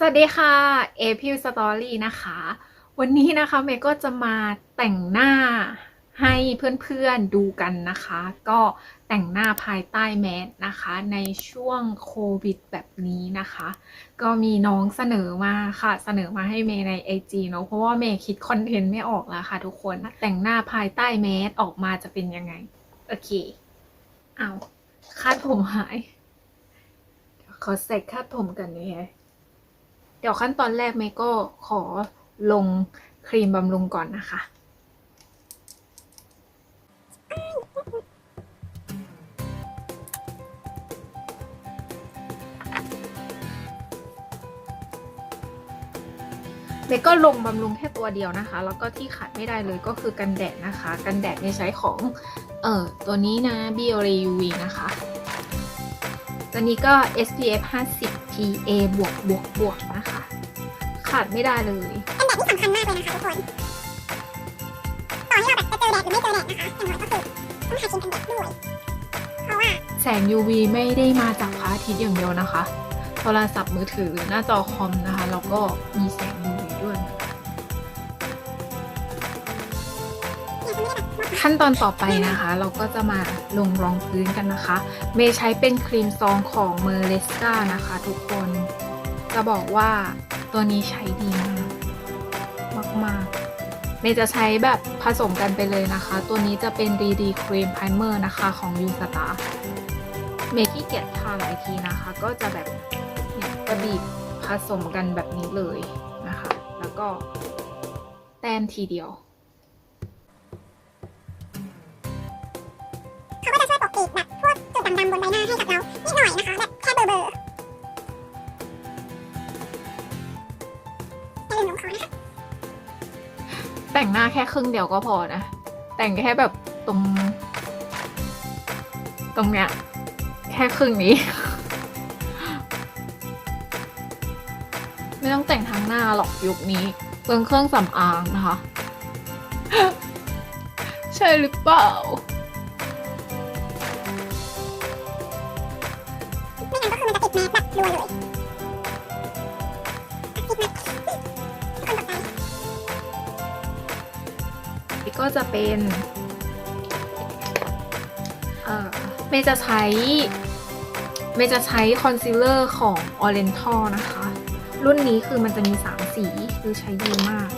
สวัสดีค่ะเอพิวสตอรี่นะคะ วันนี้นะคะเมย์ก็จะมาแต่งหน้าให้เพื่อนๆดูกันนะคะ ก็แต่งหน้าภายใต้แมสนะคะ ในช่วงโควิดแบบนี้นะคะ ก็มีน้องเสนอมาค่ะ เสนอมาให้เมย์ใน IG เนอะเพราะว่าเมย์คิดคอนเทนต์ไม่ออกแล้วค่ะทุกคน แต่งหน้าภายใต้แมสออกมาจะเป็นยังไง โอเค เอาคาดผมหายขอใส่คาดผมกันนี่ฮะ เดี๋ยวขั้นตอนแรกเมก็ขอลงครีมบำรุงก่อนนะคะเมก็ลงบำรุงแค่ตัวเดียวนะคะ แล้วก็ที่ขาดไม่ได้เลยก็คือกันแดดนะคะ กันแดดเนี่ยใช้ของเอ่อตัวนี้นะ Biore UV นะคะ ตัวนี้ก็ SPF 50 PA บวกบวกบวก ขาดไม่ได้เลย เป็นแบบที่สำคัญมากเลยนะคะทุกคน ต่อให้เราแบบจะเจอแดดหรือไม่เจอแดดนะคะอย่างน้อยก็คือต้องทาครีมกันแดดด้วย เพราะว่าแสง UV ไม่ได้มาจากพระอาทิตย์อย่างเดียวนะคะ โทรศัพท์มือถือหน้าจอคอมนะคะ แล้วก็มีแสง UV ด้วยเนี่ยจะไม่ได้แบบมาขั้นตอนต่อไปนะคะ เราก็จะมาลงรองพื้นกันนะคะ เมย์ใช้เป็นครีมซองของเมอร์เลสกานะคะ ทุกคน จะบอกว่า ตัวนี้ใช้ดีมากมากๆเมย์จะใช้แบบผสมกันไปเลยนะคะ ตัวนี้จะเป็น DD Cream Primer นะคะของ u s t a r เมย์ขี้เกียจทาหลายทีนะคะ ก็จะแบบเนี่ยจะบีบผสมกันแบบนี้เลยนะคะ แล้วก็แต้มทีเดียวเขาก็จะช่วยปกปิดแบบพวกจุดดำๆบนใบหน้าให้กับเรานิดหน่อยนะคะแบบ แต่งหน้าแค่ครึ่งเดียวก็พอนะ แต่งแค่แบบตรง ตรงเนี้ย แค่ครึ่งนี้ ไม่ต้องแต่งทั้งหน้าหรอกยุคนี้เปลืองเครื่องสำอางนะคะ ใช่หรือเปล่าไม่งั้นก็คือมันจะติดแมสแบบรัวเลย เป็นเออเมย์จะใช้เมย์จะใช้คอนซีลเลอร์ของ Oriental นะคะ รุ่นนี้คือมันจะมี 3 สี คือใช้ดีมาก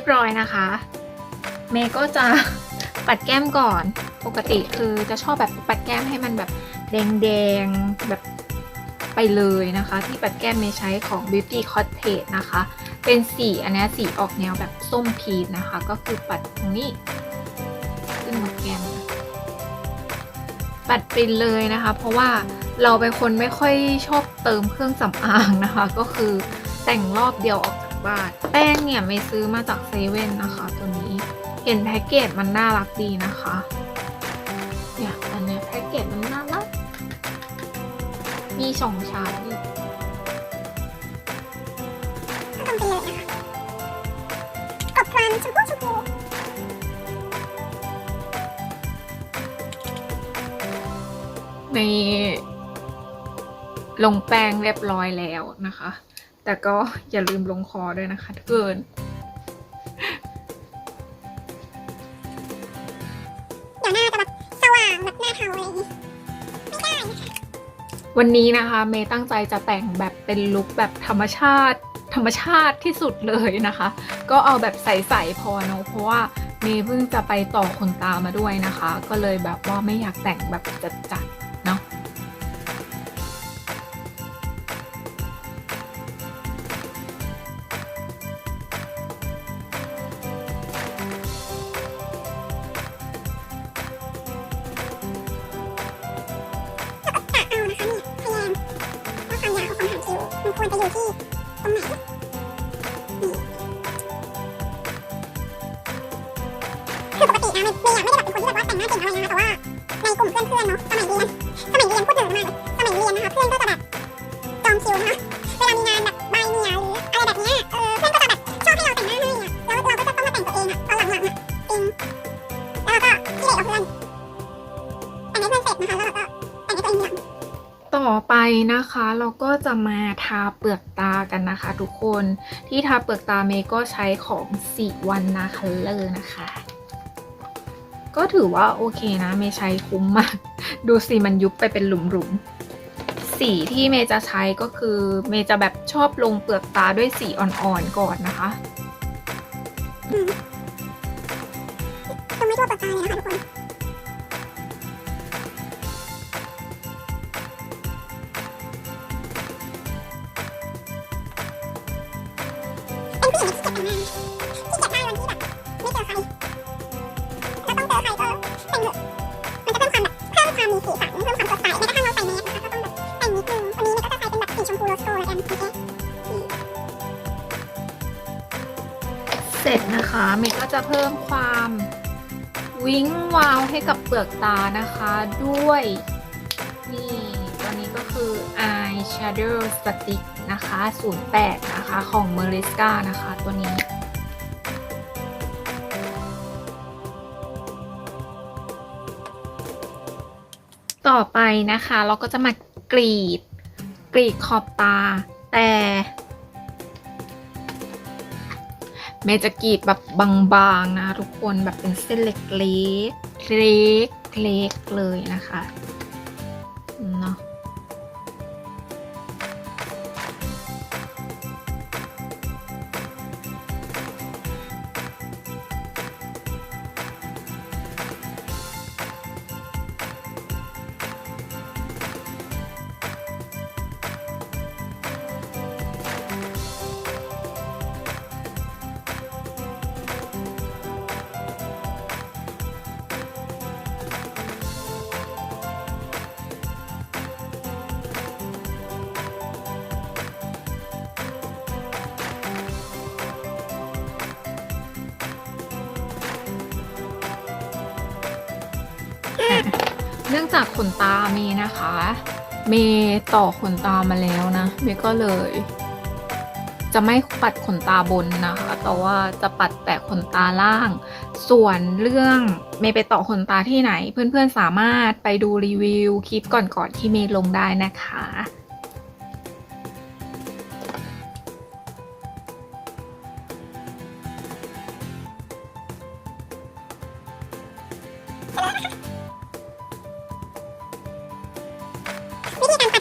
รียบร้อยนะคะ เมย์ก็จะปัดแก้มก่อน ปกติคือจะชอบแบบปัดแก้มให้มันแบบแดงๆแบบไปเลยนะคะ ที่ปัดแก้มเมย์ใช้ของ Beauty Cottage นะคะ เป็นสีอันนี้สีออกแนวแบบส้มพีชนะคะ ก็คือปัดตรงนี้ขึ้นมาแก้มปัดไปเลยนะคะ เพราะว่าเราเป็นคนไม่ค่อยชอบเติมเครื่องสำอางนะคะ ก็คือแต่งรอบเดียวออก บานแป้งเนี่ยไม่ซื้อมาจากเซเว่นนะคะ ตัวนี้เห็นแพ็กเกจมันน่ารักดีนะคะเนี่ยอันนี้แพ็กเกจมันน่ารักมีสองชั้นก็ลงไปเลยนะคะกบความชมพูชมพูในลงแป้งเรียบร้อยแล้วนะคะ แต่ก็อย่าลืมลงคอด้วยนะคะทุกคนเดี๋ยวหน้าจะแบบสว่างแบบหน้าเทาอะไรอย่างงี้ไม่ได้นะคะวันนี้นะคะ เมย์ตั้งใจจะแต่งแบบเป็นลุคแบบธรรมชาติ ธรรมชาติที่สุดเลยนะคะ ก็เอาแบบใสๆพอเนอะเพราะว่าเมย์เพิ่งจะไปต่อขนตามาด้วยนะคะ ก็เลยแบบว่าไม่อยากแต่งแบบจัดๆ กลุ่มเพื่อนๆเนาะสมัยเรียนสมัยเรียนพูดถึงมากเลยสมัยเรียนนะคะเพื่อนก็จะแบบจองคิวนะคะเวลามีงานแบบใบเนียหรืออะไรแบบเนี้ยเออเพื่อนก็จะแบบชอบให้เราแต่งหน้าให้อะแล้วเราก็จะต้องมาแต่งตัวเองอะตอนหลังๆอะจริงแล้วเราก็ขี้เหร่กับเพื่อนแต่งให้เพื่อนเสร็จนะคะแล้วเราก็แต่งให้ตัวเองทีหลังต่อไปนะคะเราก็จะมาทาเปลือกตากันนะคะ ทุกคนที่ทาเปลือกตาเมย์ก็ใช้ของสีวันนาคัลเลอร์นะคะ ก็ถือว่าโอเคนะเมย์ใช้คุ้มมาก ดูสิมันยุบไปเป็นหลุมๆ สีที่เมย์จะใช้ก็คือเมย์จะแบบชอบลงเปลือกตาด้วยสีอ่อนๆก่อนนะคะคือไม่ทั่วปากตาเลยนะคะทุกคน มีสีสันเพิ่มความสดใสแม้กระทั่งเราใส่แมสนะคะก็ต้องแบบแต่งนิดนึงวันนี้เนี่ยก็จะใช้เป็นแบบสีชมพูโรสโกแล้วกันโอเคเสร็จนะคะเมย์ก็จะเพิ่มความวิ้งวาวให้กับเปลือกตานะคะด้วยนี่ตัวนี้ก็คือ Eye Shadow Stick นะคะ 08 นะคะของ m e r i s c a นะคะตัวนี้ ต่อไปนะคะ เราก็จะมากรีด กรีดขอบตา แต่เมจะกรีดแบบบางๆนะทุกคนแบบเป็นเส้นเล็กๆเล็กๆเล็กๆเลยนะคะ เนื่องจากขนตาเมย์นะคะ เมย์ต่อขนตามาแล้วนะ เมย์ก็เลย จะไม่ปัดขนตาบนนะคะ แต่ว่าจะปัดแต่ขนตาล่าง ส่วนเรื่องเมย์ไปต่อขนตาที่ไหน เพื่อนๆสามารถไปดูรีวิวคลิปก่อนๆที่เมย์ลงได้นะคะ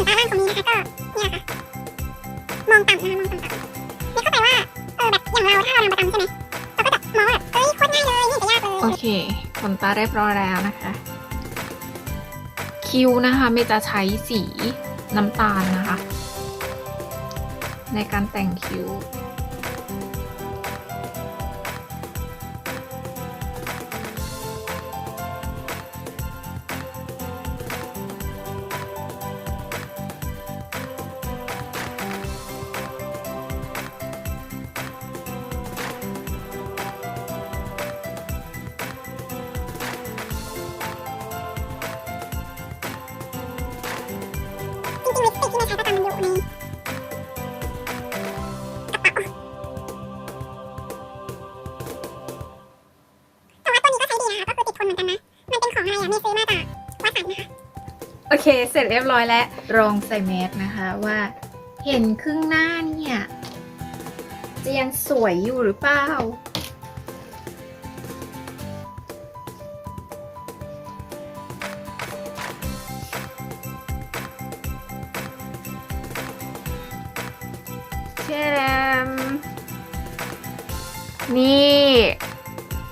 วิธีการปัดขนตาล่างของนี้นะคะก็เนี่ยค่ะมองต่ำนะคะมองต่ำๆนี่เข้าใจว่าเออแบบอย่างเราถ้าเราทำประจำใช่ไหมเราก็จะมองว่าแบบเอ้ยโคตรง่ายเลยนี่จะยากเลยโอเคขนตาเรียบร้อยแล้วนะคะ คิ้วนะคะเมย์จะใช้สีน้ำตาลนะคะ ในการแต่งคิ้ว นอยู่ในกระเป๋าแต่ว่าตัวนี้ก็ใช้ดีนะคะก็คือติดทนเหมือนกันนะมันเป็นของอะไรอะมย์ซื้อมาจากวัดสันนะคะโอเค เสร็จเรียบร้อยแล้วลองใส่แมสนะคะว่า เห็นครึ่งหน้าเนี่ย จะยังสวยอยู่หรือเปล่า นี่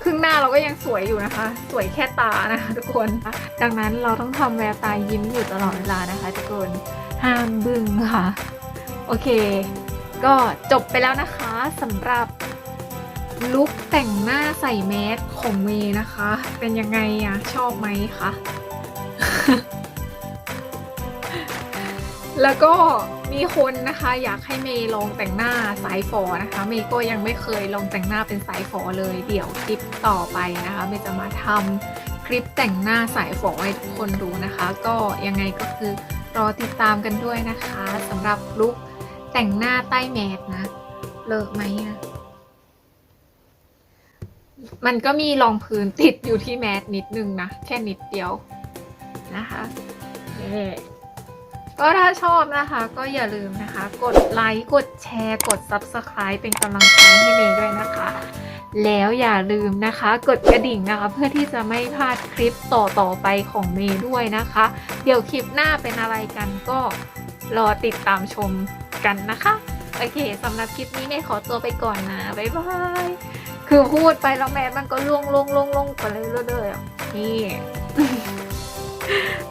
ครึ่งหน้าเราก็ยังสวยอยู่นะคะ สวยแค่ตานะคะทุกคน ดังนั้นเราต้องทำแววตายิ้มอยู่ตลอดเวลานะคะ ทุกคน ห้ามบึ้งค่ะ โอเค ก็จบไปแล้วนะคะสำหรับลุคแต่งหน้าใส่แมสของเมย์นะคะ เป็นยังไงอะชอบไหมคะ แล้วก็ มีคนนะคะอยากให้เมย์ลองแต่งหน้าสายฝอนะคะ เมย์ก็ยังไม่เคยลองแต่งหน้าเป็นสายฝอเลย เดี๋ยวคลิปต่อไปนะคะ เมย์จะมาทำคลิปแต่งหน้าสายฝอให้ทุกคนดูนะคะ ก็ยังไงก็คือรอติดตามกันด้วยนะคะสำหรับลุคแต่งหน้าใต้แมสนะ เลิกไหมอะมันก็มีรองพื้นติดอยู่ที่แมสนิดนึงนะ แค่นิดเดียวนะคะนี่ ก็ถ้าชอบนะคะก็อย่าลืมนะคะ กดไลค์กดแชร์ กด Subscribe เป็นกำลังใจให้เมย์ด้วยนะคะ แล้วอย่าลืมนะคะ กดกระดิ่งนะคะ เพื่อที่จะไม่พลาดคลิปต่อๆไปของเมย์ด้วยนะคะ เดี๋ยวคลิปหน้าเป็นอะไรกันก็รอติดตามชมกันนะคะ โอเคสำหรับคลิปนี้เมย์ขอตัวไปก่อนนะ บ๊ายบาย คือพูดไปแล้วแม่มันก็ล่วงล่วงล่วงล่วงไปเลยเรื่อยๆนี่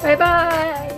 บ๊ายบาย